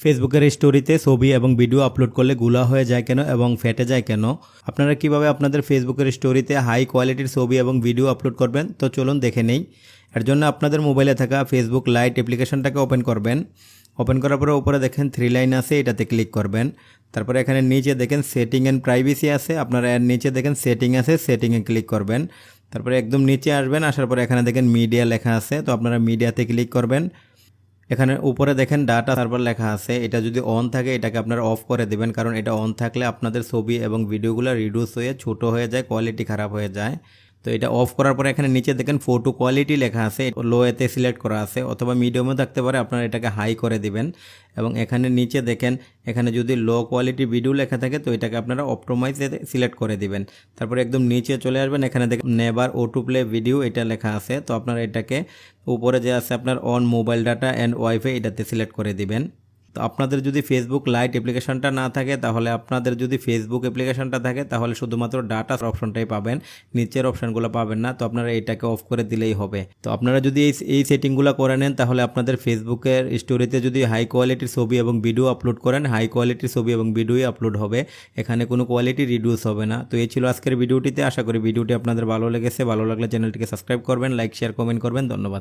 ফেসবুকের স্টোরিতে ছবি এবং ভিডিও আপলোড করলে গুলা হয়ে যায় কেন এবং ফেটে যায় কেন? আপনারা কীভাবে আপনাদের ফেসবুকের স্টোরিতে হাই কোয়ালিটির ছবি এবং ভিডিও আপলোড করবেন? তো চলুন দেখে নেই। এর জন্য আপনাদের মোবাইলে থাকা ফেসবুক লাইট অ্যাপ্লিকেশনটাকে ওপেন করবেন। ওপেন করার পরে উপরে দেখেন থ্রি লাইন আছে, এটাতে ক্লিক করবেন। তারপরে এখানে নিচে দেখেন সেটিং অ্যান্ড প্রাইভেসি আছে, আপনারা এর নিচে দেখেন সেটিং আছে সেটিংয়ে ক্লিক করবেন। তারপরে একদম নিচে আসবেন, আসার পরে এখানে দেখেন মিডিয়া লেখা আছে, তো আপনারা মিডিয়াতে ক্লিক করবেন। এখানে উপরে দেখেন ডাটা সার্ভার লেখা আছে। এটা যদি অন থাকে, এটাকে আপনারা অফ করে দেবেন, কারণ এটা অন থাকলে আপনাদের ছবি এবং ভিডিওগুলো রিডিউস হয়ে, ছোট হয়ে যায় কোয়ালিটি খারাপ হয়ে যায়। তো এটা অফ করার পরে এখানে নিচে দেখেন ফটো কোয়ালিটি লেখা আছে লো এতে সিলেক্ট করা আছে, অথবা মিডিয়ামও থাকতে পারে, আপনারা এটাকে হাই করে দিবেন। এবং এখানে নিচে দেখেন, এখানে যদি লো কোয়ালিটি ভিডিও লেখা থাকে, তো এটাকে আপনারা অপটোমাইজ সিলেক্ট করে দিবেন। তারপরে একদম নিচে চলে আসবেন, এখানে দেখেন নেবার ও টু প্লে ভিডিও এটা লেখা আছে। তো আপনারা এটাকে উপরে যে আছে আপনার on mobile data and wifi এটাতে সিলেক্ট করে দিবেন। তো আপনাদের যদি ফেসবুক লাইট অ্যাপ্লিকেশনটা না থাকে, তাহলে আপনাদের যদি ফেসবুক অ্যাপ্লিকেশনটা থাকে, তাহলে শুধুমাত্র ডাটা অপশনটাই পাবেন। নিচের অপশনগুলো পাবেন না, তো আপনারা এটাকে অফ করে দিলেই হবে। তো আপনারা যদি এই এই সেটিংগুলো করে নেন, তাহলে আপনাদের ফেসবুকের স্টোরিতে যদি হাই কোয়ালিটির ছবি এবং ভিডিও আপলোড করেন হাই কোয়ালিটির ছবি এবং ভিডিওই আপলোড হবে। এখানে কোনো কোয়ালিটি রিডিউস হবে না। তো এই ছিল আজকের ভিডিওটিতে। আশা করি ভিডিওটি আপনাদের ভালো লেগেছে। ভালো লাগলে চ্যানেলটিকে সাবস্ক্রাইব করবেন লাইক শেয়ার কমেন্ট করবেন। ধন্যবাদ।